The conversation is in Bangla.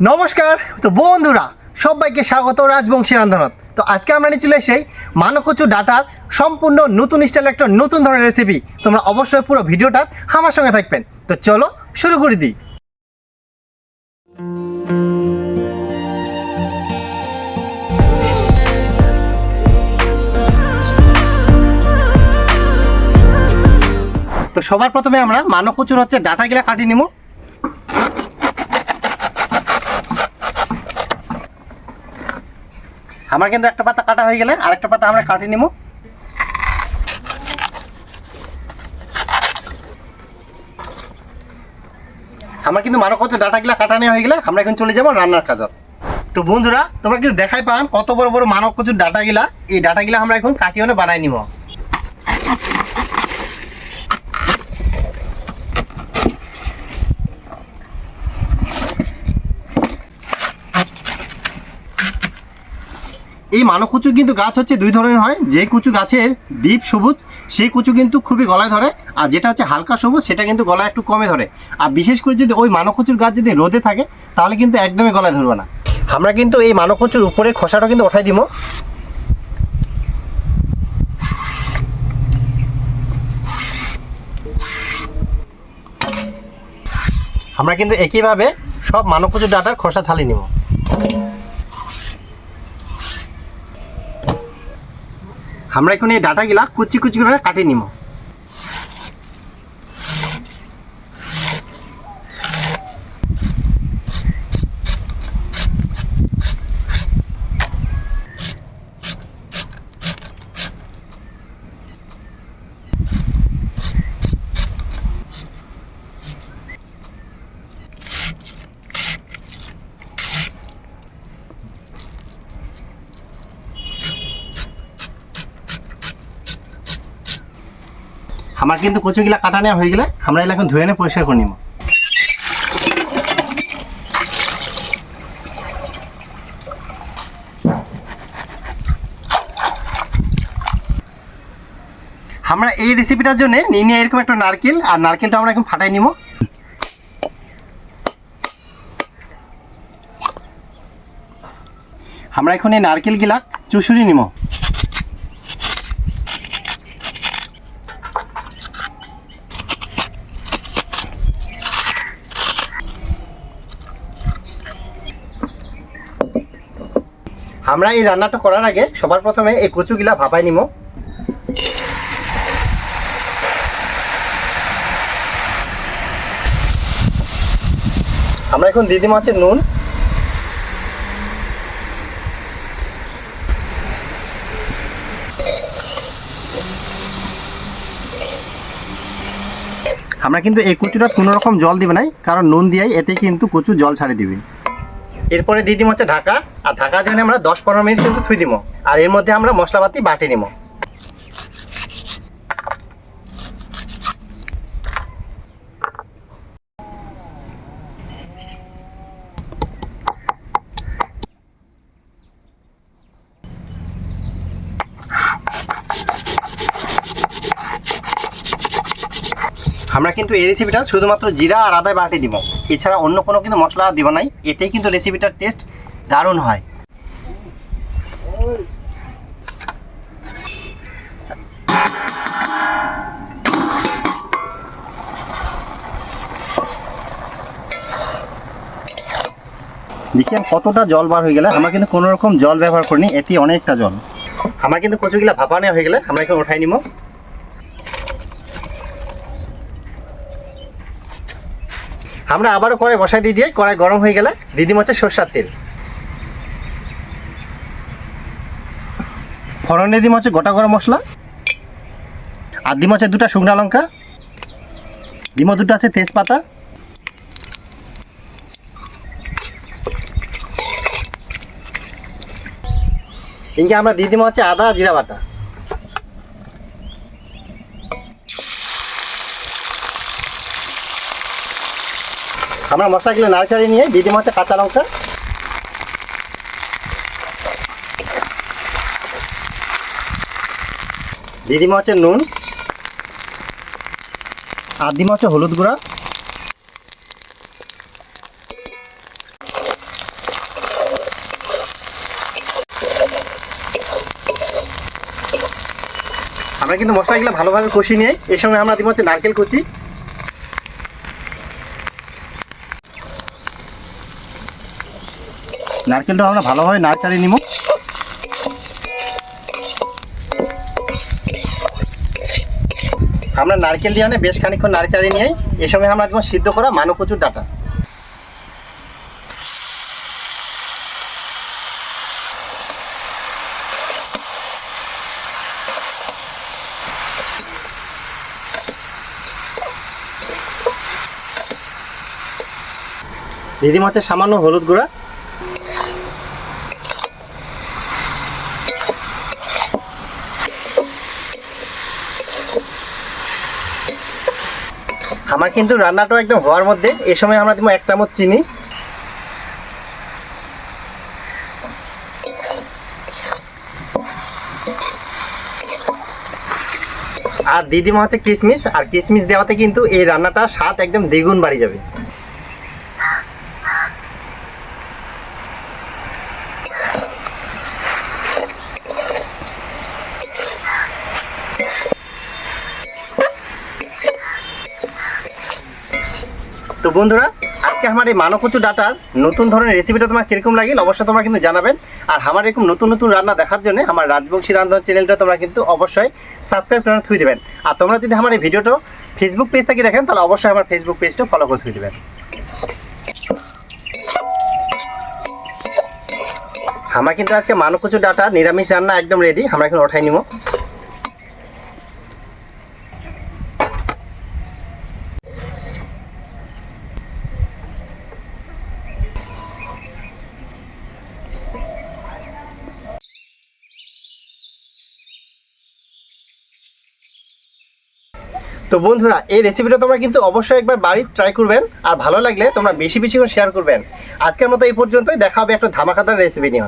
নমস্কার। তো বন্ধুরা, সবাইকে স্বাগত রাজবংশী রান্ধনত তো আজকে আমরা নিয়ে চলে এসেই মানকচু ডাটার সম্পূর্ণ নতুন স্টাইল একটা নতুন ধরনের রেসিপি তোমরা অবশ্যই পুরো ভিডিওটার আমার সঙ্গে থাকবেন। তো চলো শুরু করে দিই। তো সবার প্রথমে আমরা মানকচুর হচ্ছে ডাটাগুলা কাটিয়ে নিব। আমার কিন্তু একটা পাতা কাটা হয়ে গেলে আরেকটা পাতা আমরা কাটিয়ে নিব আমার কিন্তু মানব কত ডাটাগুলা কাটা নেওয়া হয়ে গেলে আমরা এখন চলে যাব রান্নার কাজত। তো বন্ধুরা, তোমরা কিন্তু দেখাই পান কত বড় বড় মানব কচুর ডাটাগুলা। এই ডাটাগুলা আমরা এখন কাটিয়ে বানাই নিব এই মানব কুচু কিন্তু গাছ হচ্ছে দুই ধরনের হয়। যে কুচু গাছের ডিপ সবুজ, সেই কুচু কিন্তু খুবই গলায় ধরে। আর যেটা হচ্ছে হালকা সবুজ, সেটা কিন্তু গলায় একটু কমে ধরে। আর বিশেষ করে যদি ওই মানব কচুর গাছ যদি রোদে থাকে, তাহলে কিন্তু একদমই গলায় ধরবে না। আমরা কিন্তু এই মানব কচুর উপরের খোসাটা কিন্তু ওঠাই দিব। আমরা কিন্তু একইভাবে সব মানব কচুর ডাটার খোসা ছালিয়ে নিব। আমরা এখন এই ডাটাগুলা কুচি কুচি করে কাটিয়ে নিব আমার কিন্তু কচুগুলা কাটা নেওয়া হয়ে গেলে আমরা এগুলো এখন ধুয়ে নিয়ে পরিষ্কার করে নিব। আমরা এই রেসিপিটার জন্য নিয়ে নিয়ে এরকম একটা নারকেল, আর নারকেলটা আমরা এখন ফাটাই নিব। আমরা এখন এই নারকেলগুলা চুষুরি নিব। আমরা এই রান্নাটা করার আগে সবার প্রথমে এই কচুগুলা ভাপাই নিব আমরা এখন দিদি মাছের নুন। আমরা কিন্তু এই কচুটা কোনো রকম জল দিবে নাই, কারণ নুন দিয়াই এতে কিন্তু কচু জল ছাড়ে দিবে। এরপরে দিয়ে দিব হচ্ছে ঢাকা, আর ঢাকা দিয়ে আমরা দশ পনেরো মিনিট কিন্তু থুই দিব আর এর মধ্যে আমরা মশলাপাতি বাটি নিব আমরা কিন্তু এই রেসিপিটা শুধুমাত্র জিরা আর আদায় বাটি দিব। এছাড়া অন্য কোনো কিন্তু মশলা দিব নাই। এতেই কিন্তু রেসিপিটার টেস্ট দারুণ হয়। দেখি কতটা জল বার হয়ে গেলে। আমরা কিন্তু কোনো রকম জল ব্যবহার করিনি এটি অনেকটা জল। আমরা কিন্তু কচুগুলা ভাপা নেওয়া হয়ে গেলে আমরা এখানে উঠাই নিব। আমরা আবারও কড়াই বসাই দিয়ে দিয়ে, কড়াই গরম হয়ে গেলে দিদি হচ্ছে সর্ষার তেল। ফোড়নে দিম হচ্ছে গোটা গরম মশলা। আর দিম হচ্ছে দুটা শুকনো লঙ্কা। ডিম দুটো আছে তেজপাতা। ইনকে আমরা দিয়ে দিম হচ্ছে আদা, জিরা বাটা। আমরা মশলাগুলো নার্সারি নিয়ে দিয়ে দিলাম হচ্ছে কাঁচা লঙ্কা। দিয়ে দিলাম হচ্ছে নুন। আর দিলাম হচ্ছে হলুদ গুঁড়া। আমরা কিন্তু মশলাগুলো ভালোভাবে কষি নিয়ে এই সময় আমরা দিব হচ্ছে নারকেল কুচি। নারকেলটা আমরা ভালোভাবে নাড়চাড়িয়ে নিব। আমরা নারকেল দিয়ে আনে বেশ খানিক্ষণ নাড়চাড়িয়ে নিয়ে এর সঙ্গে আমরা দিব সিদ্ধ করা মানো কচুর ডাটা। দিদি মাছের সামান্য হলুদ গুঁড়া। আমার কিন্তু রান্নাটা একদম হওয়ার মধ্যে। এ সময় আমরা দিব এক চামচ চিনি। আর দিদিমা হচ্ছে কিশমিশ আর কিশমিশ দেওয়াতে কিন্তু এই রান্নাটা স্বাদ একদম দ্বিগুণ বাড়ি যাবে। তো বন্ধুরা, আজকে আমার এই মানকচু ডাটার নতুন ধরনের রেসিপিটা তোমার কীরকম লাগিল অবশ্যই তোমরা কিন্তু জানাবেন। আর আমার এরকম নতুন নতুন রান্না দেখার জন্য আমার রাজবংশী রান্ধন চ্যানেলটা তোমরা কিন্তু অবশ্যই সাবস্ক্রাইব করে থুই দেবেন। আর তোমরা যদি আমার এই ভিডিওটা ফেসবুক পেজ থেকে দেখেন, তাহলে অবশ্যই আমার ফেসবুক পেজটা ফলো করে থুই দেবেন। আমার কিন্তু আজকে মানকচু ডাটা, নিরামিষ রান্না একদম রেডি আমরা এখন ওঠাই নিব। তো বন্ধুরা, এই রেসিপিটা তোমরা কিন্তু অবশ্যই একবার বাড়ির ট্রাই করবেন আর ভালো লাগলে তোমরা বেশি বেশি করে শেয়ার করবেন। আজকের মতো এই পর্যন্তই, দেখা হবে একটা ধামাকাদার রেসিপি নিয়ে।